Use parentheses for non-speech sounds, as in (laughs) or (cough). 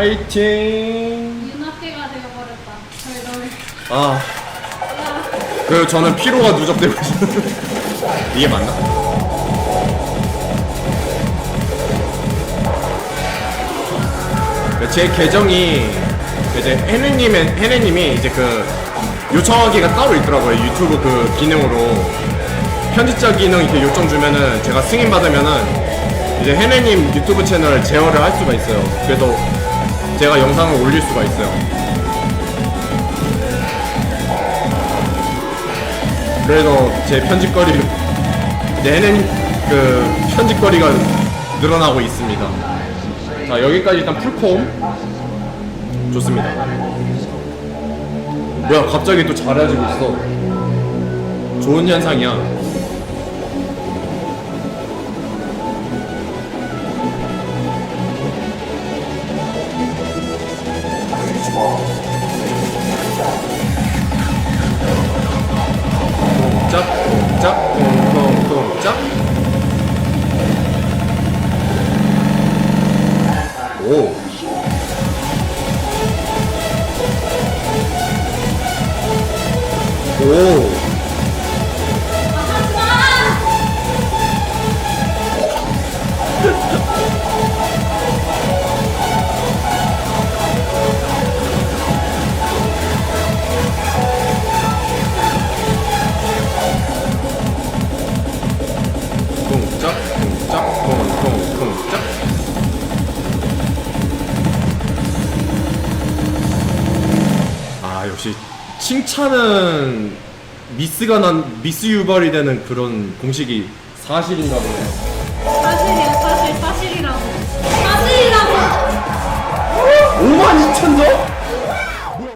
화이팅. 윤학계가 되어버렸다. 저희 너무 아. 그리고 저는 피로가 누적되고 있어요. (laughs) 이게 맞나? 제 계정이 이제 해내님의 해내님이 이제 그 요청하기가 따로 있더라고요 유튜브 그 기능으로 편집자 기능 이렇게 요청 주면은 제가 승인 받으면은 이제 해내님 유튜브 채널 제어를 할 수가 있어요. 그래서 제가 영상을 올릴 수가 있어요. 그래서 제 이제 해낸 그 편집거리가 늘어나고 있습니다. 자 여기까지 일단 풀콤 좋습니다. 뭐야 갑자기 또 잘해지고 있어. 좋은 현상이야. 짝, 짝, 통통통, 짝. 오. 오. 쿵짝, 쿵짝, 쿵쿵쿵짝. 아 역시 칭찬은 미스가 난 미스 유발이 되는 그런 공식이 사실인가 보네. 사